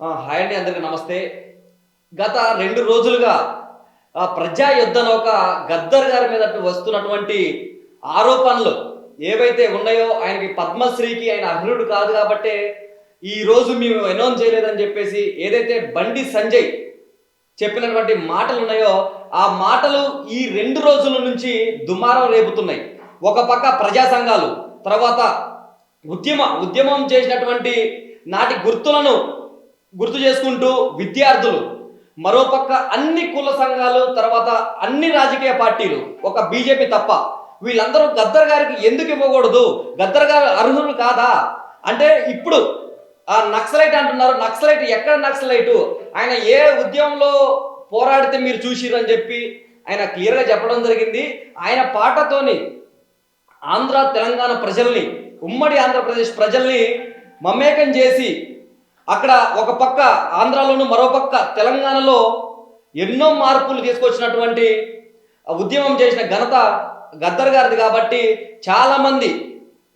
Hi అండి అందరికి నమస్తే. గత రెండు రోజులుగా ఆ ప్రజా యుద్ధ నౌక గద్దర్ గారి మీద వస్తున్నటువంటి ఆరోపణలు ఏవైతే ఉన్నాయో ఆయనకి పద్మశ్రీకి ఆయన అర్హుడు కాదు కాబట్టే ఈ రోజు మేము అనౌన్స్ చేయలేదని చెప్పేసి ఏదైతే బండి సంజయ్ చెప్పినటువంటి మాటలు ఉన్నాయో ఆ మాటలు ఈ రెండు రోజుల నుంచి దుమారం రేపుతున్నాయి. ఒక పక్క ప్రజా సంఘాలు తర్వాత ఉద్యమ ఉద్యమం చేసినటువంటి నాటి గుర్తులను గుర్తు చేసుకుంటూ విద్యార్థులు మరోపక్క అన్ని కుల సంఘాలు తర్వాత అన్ని రాజకీయ పార్టీలు ఒక బీజేపీ తప్ప వీళ్ళందరూ గద్దర్ గారికి ఎందుకు ఇవ్వకూడదు? గద్దర్ గారు అర్హులు కాదా? అంటే ఇప్పుడు ఆ నక్సలైట్ అంటున్నారు నక్సలైట్ ఎక్కడ నక్సలైట్? ఆయన ఏ ఉద్యమంలో పోరాడితే మీరు చూసిరు అని చెప్పి ఆయన క్లియర్గా చెప్పడం జరిగింది. ఆయన పాటతోని ఆంధ్ర తెలంగాణ ప్రజల్ని ఉమ్మడి ఆంధ్రప్రదేశ్ ప్రజల్ని మమేకం చేసి అక్కడ ఒక పక్క ఆంధ్రాలోను మరో పక్క తెలంగాణలో ఎన్నో మార్పులు తీసుకొచ్చినటువంటి ఉద్యమం చేసిన ఘనత గద్దర్ గారిది కాబట్టి చాలామంది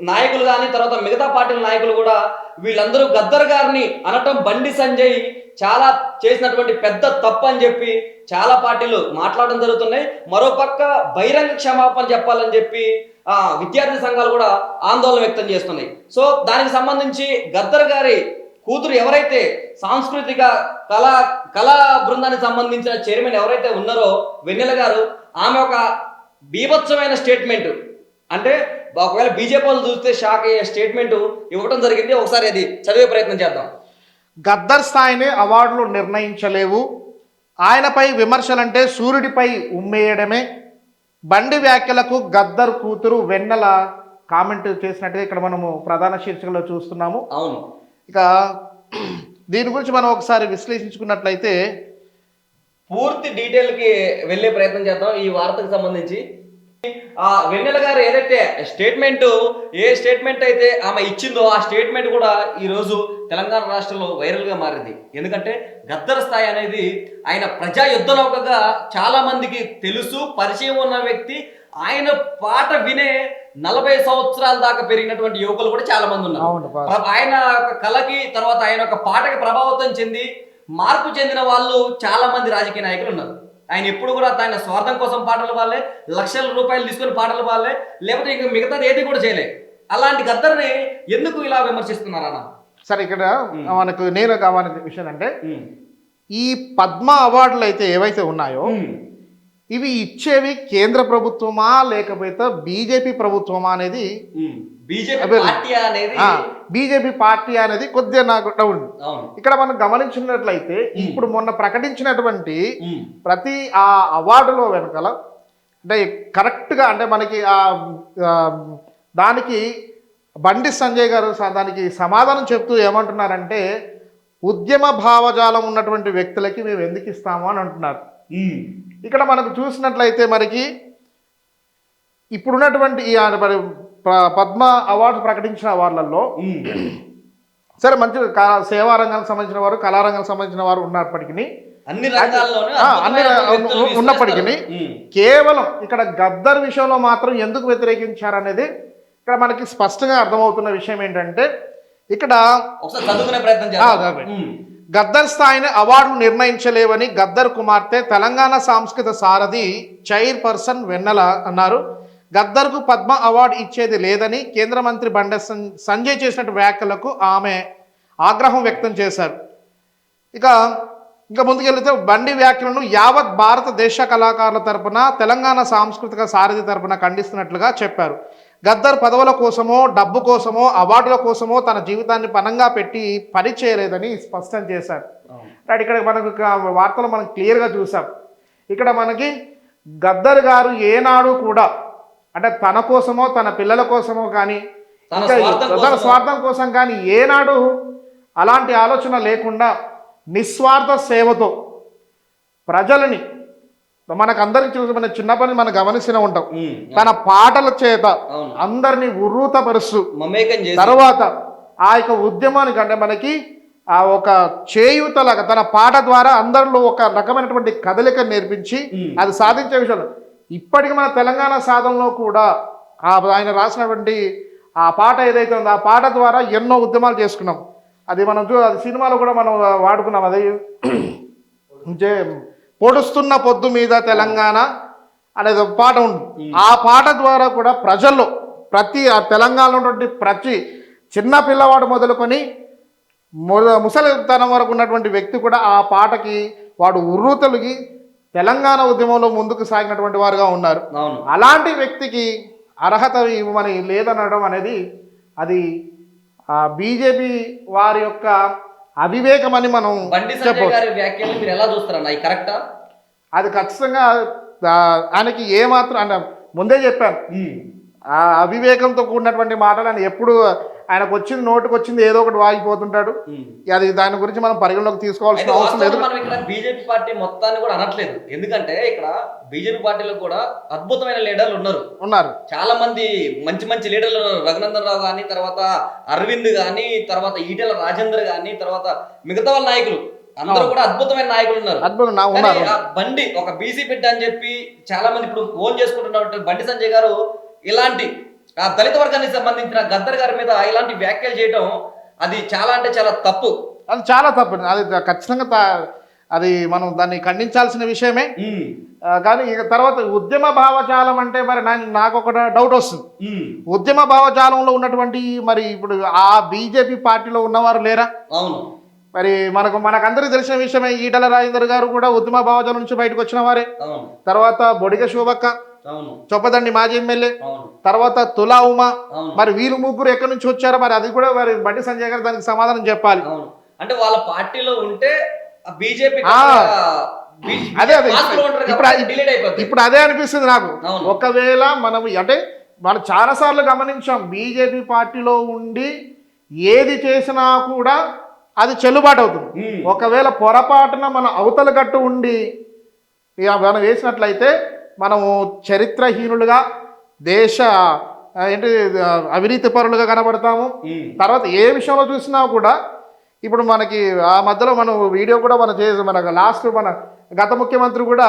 నాయకులు కానీ తర్వాత మిగతా పార్టీల నాయకులు కూడా వీళ్ళందరూ గద్దర్ గారిని అనటం బండి సంజయ్ చాలా చేసినటువంటి పెద్ద తప్పు అని చెప్పి చాలా పార్టీలు మాట్లాడడం జరుగుతున్నాయి. మరోపక్క బహిరంగ క్షమాపణ చెప్పాలని చెప్పి ఆ విద్యార్థి సంఘాలు కూడా ఆందోళన వ్యక్తం చేస్తున్నాయి. సో దానికి సంబంధించి గద్దర్ గారి కూతురు ఎవరైతే సాంస్కృతిక కళా కళా బృందానికి సంబంధించిన చైర్మన్ ఎవరైతే ఉన్నారో వెన్నెల గారు ఆమె ఒక బీభత్సమైన స్టేట్మెంట్ అంటే ఒకవేళ బీజేపీ వాళ్ళు చూస్తే షాక్ అయ్యే స్టేట్మెంట్ ఇవ్వడం జరిగింది. ఒకసారి అది చదివే ప్రయత్నం చేద్దాం. గద్దర్ స్థాయిని అవార్డులు నిర్ణయించలేవు. ఆయనపై విమర్శలంటే సూర్యుడిపై ఉమ్మేయడమే. బండి వ్యాఖ్యలకు గద్దర్ కూతురు వెన్నెల కామెంట్ చేసినట్టుగా ఇక్కడ మనము ప్రధాన శీర్షికలో చూస్తున్నాము. అవును. ఇక దీని గురించి మనం ఒకసారి విశ్లేషించుకున్నట్లయితే పూర్తి డీటెయిల్కి వెళ్ళే ప్రయత్నం చేద్దాం ఈ వార్తకు సంబంధించి. ఆ వెన్నెల గారు ఏదైతే స్టేట్మెంట్ ఏ స్టేట్మెంట్ అయితే ఆమె ఇచ్చిందో ఆ స్టేట్మెంట్ కూడా ఈరోజు తెలంగాణ రాష్ట్రంలో వైరల్గా మారింది. ఎందుకంటే గద్దర్ స్థాయి అనేది ఆయన ప్రజా యుద్ధ నౌకగా చాలామందికి తెలుసు పరిచయం ఉన్న వ్యక్తి ఆయన పాట వినే నలభై సంవత్సరాల దాకా పెరిగినటువంటి యువకులు కూడా చాలా మంది ఉన్నారు. ఆయన ఒక కళకి తర్వాత ఆయన ఒక పాటకి ప్రభావితం చెంది మార్పు చెందిన వాళ్ళు చాలా మంది రాజకీయ నాయకులు ఉన్నారు. ఆయన ఎప్పుడు కూడా ఆయన స్వార్థం కోసం పాటలు పాడలే లక్షల రూపాయలు తీసుకొని పాటలు పాడలే లేకపోతే ఇంకా మిగతాది ఏది కూడా చేయలే. అలాంటి గద్దర్ని ఎందుకు ఇలా విమర్శిస్తున్నారు అన్న? సరే ఇక్కడ మనకు నేను కావాల్సిన విషయం అంటే ఈ పద్మ అవార్డులు అయితే ఏవైతే ఉన్నాయో ఇవి ఇచ్చేవి కేంద్ర ప్రభుత్వమా లేకపోతే బీజేపీ ప్రభుత్వమా అనేది బీజేపీ. పార్టీ అనేది కొద్దిగా నాకు డౌట్ ఇక్కడ మనం గమనించినట్లయితే ఇప్పుడు మొన్న ప్రకటించినటువంటి. ప్రతి ఆ అవార్డులో వెనకాల అంటే కరెక్ట్గా అంటే మనకి ఆ దానికి బండి సంజయ్ గారు దానికి సమాధానం చెప్తూ ఏమంటున్నారంటే ఉద్యమ భావజాలం ఉన్నటువంటి వ్యక్తులకి మేము ఎందుకు ఇస్తాము అని అంటున్నారు. ఇక్కడ మనకు చూసినట్లయితే మనకి ఇప్పుడున్నటువంటి ఈ పద్మ అవార్డు ప్రకటించిన ఉమ్. సరే మంచి సేవా రంగానికి సంబంధించిన వారు కళారంగానికి సంబంధించిన వారు ఉన్నప్పటికీ అన్ని అన్ని ఉన్నప్పటికీ. కేవలం ఇక్కడ గద్దర్ విషయంలో మాత్రం ఎందుకు వ్యతిరేకించారనేది ఇక్కడ మనకి స్పష్టంగా అర్థమవుతున్న విషయం ఏంటంటే ఇక్కడ ప్రయత్నం. గద్దర్ స్థాయిని అవార్డులు నిర్ణయించలేవని గద్దర్ కుమార్తె తెలంగాణ సాంస్కృతిక సారథి చైర్ పర్సన్ వెన్నెల అన్నారు. గద్దర్కు పద్మ అవార్డు ఇచ్చేది లేదని కేంద్ర మంత్రి బండ సంజయ్ చేసిన వ్యాఖ్యలకు ఆమె ఆగ్రహం వ్యక్తం చేశారు. ఇక ఇంకా ముందుకెళ్తే బండి వ్యాఖ్యలను యావత్ భారతదేశ కళాకారుల తరపున తెలంగాణ సాంస్కృతిక సారథి తరపున ఖండిస్తున్నట్లుగా చెప్పారు. గద్దర్ పదవుల కోసమో డబ్బు కోసమో అవార్డుల కోసమో తన జీవితాన్ని పనంగా పెట్టి పని చేయలేదని స్పష్టం చేశారు. రైట్ ఇక్కడ మనకు వార్తలు మనం క్లియర్గా చూసాం ఇక్కడ మనకి గద్దర్ గారు ఏనాడు కూడా అంటే తన కోసమో తన పిల్లల కోసమో కానీ తన. స్వార్థం కోసం కానీ ఏనాడు అలాంటి ఆలోచన లేకుండా నిస్వార్థ సేవతో ప్రజలని మనకందరికి చూసి మన చిన్నప్పటి మనం గమనిస్తూనే ఉంటాం. తన పాటల చేత. అందరినీ ఉర్రూతపరుస్తూ తర్వాత ఆ యొక్క ఉద్యమానికి అంటే మనకి ఆ ఒక చేయూతలాగా తన పాట ద్వారా అందరిలో ఒక రకమైనటువంటి కదలిక నేర్పించి. అది సాధించే విషయంలో ఇప్పటికి మన తెలంగాణ సాధనలో కూడా ఆ ఆయన రాసినటువంటి ఆ పాట ఏదైతే ఉందో ఆ పాట ద్వారా ఎన్నో ఉద్యమాలు చేసుకున్నాం అది మనం చూ అది సినిమాలో కూడా మనం వాడుకున్నాం అది పొడుస్తున్న పొద్దు మీద తెలంగాణ అనేది ఒక పాట ఉంది. ఆ పాట ద్వారా కూడా ప్రజల్లో ప్రతి ఆ తెలంగాణలో ఉన్నటువంటి ప్రతి చిన్న పిల్లవాడు మొదలుకొని మొద ముసలితనం వరకు ఉన్నటువంటి వ్యక్తి కూడా ఆ పాటకి వాడు ఉర్రు తొలగి తెలంగాణ ఉద్యమంలో ముందుకు సాగినటువంటి వారుగా ఉన్నారు. అలాంటి వ్యక్తికి అర్హత ఇవ్వమని లేదనడం అనేది అది బీజేపీ వారి యొక్క అవివేకం అని మనం బండి సంజయ్ చెప్పవచ్చు. గారి వ్యాఖ్యలు మీరు ఎలా చూస్తారన్న? ఇది కరెక్టా? అది ఖచ్చితంగా ఆయనకి ఏమాత్రం అంటే ముందే చెప్పాను. ఆ అవివేకంతో కూడినటువంటి మాటలు ఆయన ఎప్పుడు ఆయనకు వచ్చింది నోటికి వచ్చింది ఏదో ఒకటి వాగిపోతుంటాడు. అది దాని గురించి మనం పరిగణలోకి తీసుకోవాల్సిన అవసరం లేదు. మనం ఇక్కడ బీజేపీ పార్టీ మొత్తాన్ని కూడా అనట్లేదు. ఎందుకంటే ఇక్కడ బీజేపీ పార్టీలో కూడా అద్భుతమైన లీడర్లు ఉన్నారు. ఉన్నారు. చాలా మంది మంచి మంచి లీడర్లు ఉన్నారు. రఘునందన్ రావు కానీ తర్వాత అరవింద్ కానీ తర్వాత ఈటెల రాజేందర్ కానీ తర్వాత మిగతా వాళ్ళ నాయకులు. అందరూ కూడా అద్భుతమైన నాయకులు ఉన్నారు. అద్భుతం ఉన్నారు. బండి ఒక బీసీ బిడ్డ అని చెప్పి చాలా మంది ఇప్పుడు ఓన్ చేసుకుంటున్నటువంటి బండి సంజయ్ గారు ఇలాంటి ఆ దళిత వర్గానికి సంబంధించిన గద్దర్ గారి మీద ఇలాంటి వ్యాఖ్యలు చేయడం అది చాలా అంటే చాలా తప్పు. అది చాలా తప్పు. అది ఖచ్చితంగా అది మనం దాన్ని ఖండించాల్సిన విషయమే. కానీ ఇక తర్వాత ఉద్యమ భావజాలం అంటే మరి నాకు ఒక డౌట్ వస్తుంది. ఉద్యమ భావజాలంలో ఉన్నటువంటి మరి ఇప్పుడు ఆ బీజేపీ పార్టీలో ఉన్నవారు లేరా? అవును. మరి మనకు మనకందరికీ తెలిసిన విషయమే ఈటల రాజేందర్ గారు కూడా ఉద్యమ భావజాలం నుంచి బయటకు వచ్చిన వారే. తర్వాత బొడిగ శోభక్క చొప్పదండి మాజీ ఎమ్మెల్యే. తర్వాత తులా ఉమా. మరి వీళ్ళు ముగ్గురు ఎక్కడి నుంచి వచ్చారో మరి అది కూడా మరి బండి సంజయ్ గారు దానికి సమాధానం చెప్పాలి. అంటే వాళ్ళ పార్టీలో ఉంటే బీజేపీ. అదే అదే ఇప్పుడు ఇప్పుడు అదే అనిపిస్తుంది నాకు. ఒకవేళ మనం అంటే మనం చాలాసార్లు గమనించాం బీజేపీ పార్టీలో ఉండి ఏది చేసినా కూడా అది చెల్లుబాటు అవుతుంది. ఒకవేళ పొరపాటున మన అవతల గట్టు ఉండి మనం వేసినట్లయితే మనము చరిత్రహీనులుగా దేశ ఏంటి అవినీతి పరులుగా కనబడతాము. తర్వాత ఏ విషయంలో చూసినా కూడా ఇప్పుడు మనకి ఆ మధ్యలో మనం వీడియో కూడా మనం చేసి మన లాస్ట్ మన గత ముఖ్యమంత్రి కూడా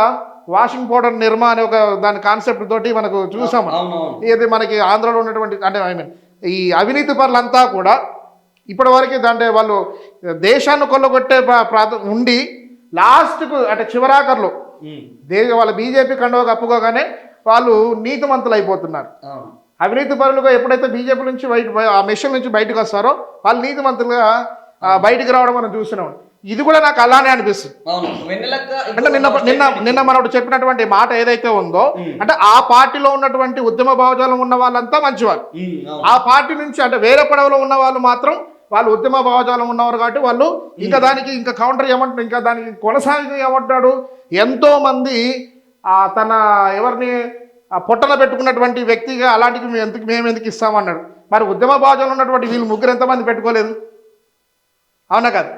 వాషింగ్ పౌడర్ నిర్మా అనే ఒక దాని కాన్సెప్ట్ తోటి మనకు చూసాం. అవునవును. ఇది మనకి ఆంధ్రలో ఉన్నటువంటి అంటే ఐ మీన్ ఈ అవినీతి పరులంతా కూడా ఇప్పటి వరకు అంటే వాళ్ళు దేశాన్ని కొల్లగొట్టే ఉండి లాస్ట్కు అంటే చివరాఖర్లో ఉమ్, దే వాళ్ళ బీజేపీ కండువ కప్పుకోగానే వాళ్ళు నీతిమంతులు అయిపోతున్నారు అవును. అవినీతి పరులుగా ఎప్పుడైతే బీజేపీ నుంచి బయట ఆ మిషన్ నుంచి బయటకు వస్తారో వాళ్ళు నీతిమంతులుగా బయటికి రావడం మనం చూస్తున్నాం. ఇది కూడా నాకు అలానే అనిపిస్తుంది. అంటే నిన్న నిన్న నిన్న మనోడు చెప్పినటువంటి మాట ఏదైతే ఉందో అంటే ఆ పార్టీలో ఉన్నటువంటి ఉద్యమ భావజాలం ఉన్న వాళ్ళంతా అవును. ఆ పార్టీ నుంచి అంటే వేరే పడవలో ఉన్న వాళ్ళు మాత్రం వాళ్ళు ఉద్యమ భావజాలం ఉన్నవారు కాబట్టి వాళ్ళు ఇంకా దానికి ఇంకా కౌంటర్ ఏమంటారు ఇంకా దానికి కొనసాగి ఏమంటాడు ఎంతో మంది ఆ తన ఎవరిని పొట్టన పెట్టుకున్నటువంటి వ్యక్తిగా అలాంటివి మేము ఎందుకు మేము ఎందుకు ఇస్తామన్నాడు మరి ఉద్యమ భావజాలం ఉన్నటువంటి వీళ్ళు ముగ్గురు ఎంతమంది పెట్టుకోలేదు? అవునా కాదు?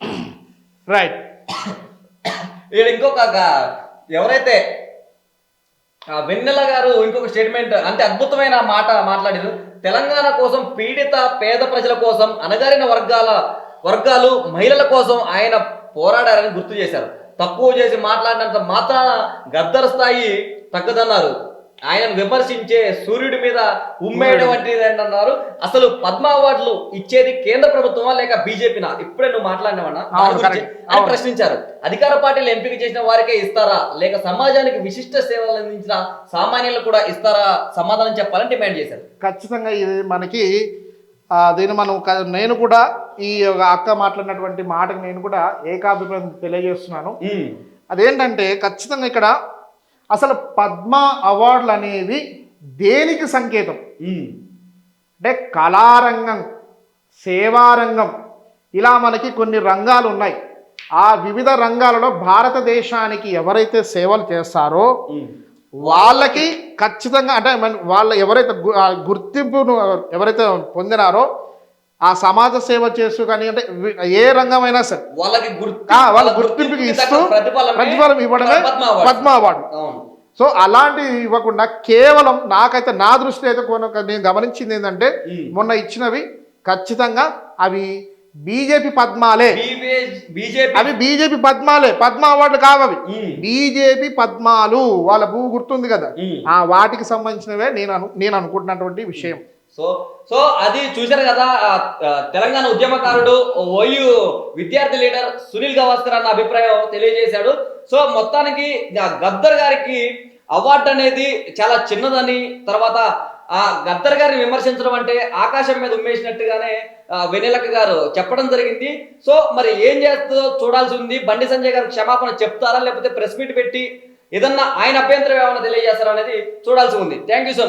రైట్ ఇక్కడ ఇంకొక ఎవరైతే వెన్నెల గారు ఇంకొక స్టేట్మెంట్ అంటే అద్భుతమైన మాట మాట్లాడారు. తెలంగాణ కోసం పీడిత పేద ప్రజల కోసం అణగారిన వర్గాల వర్గాలు మహిళల కోసం ఆయన పోరాడారని గుర్తు చేశారు. తక్కువ చేసి మాట్లాడినంత మాత్రాన గద్దర స్థాయి తగ్గదన్నారు. ఆయనను విమర్శించే సూర్యుడి మీద ఉమ్మేయడం వంటిది అన్నారు అసలు పద్మ అవార్డులు ఇచ్చేది కేంద్ర ప్రభుత్వమా లేక బీజేపీనా? ఇప్పుడే నువ్వు మాట్లాడినావన్నా. ప్రశ్నించారు. అధికార పార్టీలు ఎంపిక చేసిన వారికే ఇస్తారా? లేక సమాజానికి విశిష్ట సేవలు అందించిన సామాన్యులు కూడా ఇస్తారా? సమాధానం చెప్పాలని డిమాండ్ చేశారు. ఖచ్చితంగా ఇది మనకి దీన్ని మనం నేను కూడా ఈ అక్క మాట్లాడినటువంటి మాటకు నేను కూడా ఏకాభిప్రాయం తెలియజేస్తున్నాను. అదేంటంటే ఖచ్చితంగా ఇక్కడ అసలు పద్మ అవార్డులు అనేవి దేనికి సంకేతం? అంటే కళారంగం సేవారంగం ఇలా మనకి కొన్ని రంగాలు ఉన్నాయి. ఆ వివిధ రంగాలలో భారతదేశానికి ఎవరైతే సేవలు చేస్తారో వాళ్ళకి ఖచ్చితంగా అంటే వాళ్ళ ఎవరైతే గుర్తింపును ఎవరైతే పొందినారో ఆ సమాజ సేవ చేస్తూ కానీ అంటే ఏ రంగమైనా సరే. వాళ్ళకి వాళ్ళ గుర్తింపుకి ఇస్తూ ప్రతిఫలం ఇవ్వడమే పద్మ అవార్డు. సో అలాంటివి ఇవ్వకుండా కేవలం నాకైతే నా దృష్టి అయితే కొన- నేను గమనించింది ఏంటంటే. మొన్న ఇచ్చినవి ఖచ్చితంగా అవి బీజేపీ పద్మాలే. బీజేపీ అవి బీజేపీ పద్మాలే. పద్మ అవార్డులు కావు అవి ఉమ్. బీజేపీ పద్మాలు. వాళ్ళ భూ గుర్తుంది కదా. ఆ వాటికి సంబంధించినవే నేను నేను అనుకుంటున్నటువంటి విషయం. సో సో అది చూశారు కదా తెలంగాణ ఉద్యమకారుడు ఓయు విద్యార్థి లీడర్ సునీల్ గవాస్కర్ అన్న అభిప్రాయం తెలియజేశాడు. సో మొత్తానికి గద్దర్ గారికి అవార్డు అనేది చాలా చిన్నదని తర్వాత ఆ గద్దర్ గారిని విమర్శించడం అంటే ఆకాశం మీద ఉమ్మేసినట్టుగానే ఆ, గారు చెప్పడం జరిగింది. సో మరి ఏం చేస్తుందో చూడాల్సి ఉంది. బండి సంజయ్ గారు క్షమాపణ చెప్తారా? లేకపోతే ప్రెస్ మీట్ పెట్టి ఏదన్నా ఆయన అభ్యంతరం ఏమైనా తెలియజేస్తారా అనేది చూడాల్సి ఉంది. Thank you so much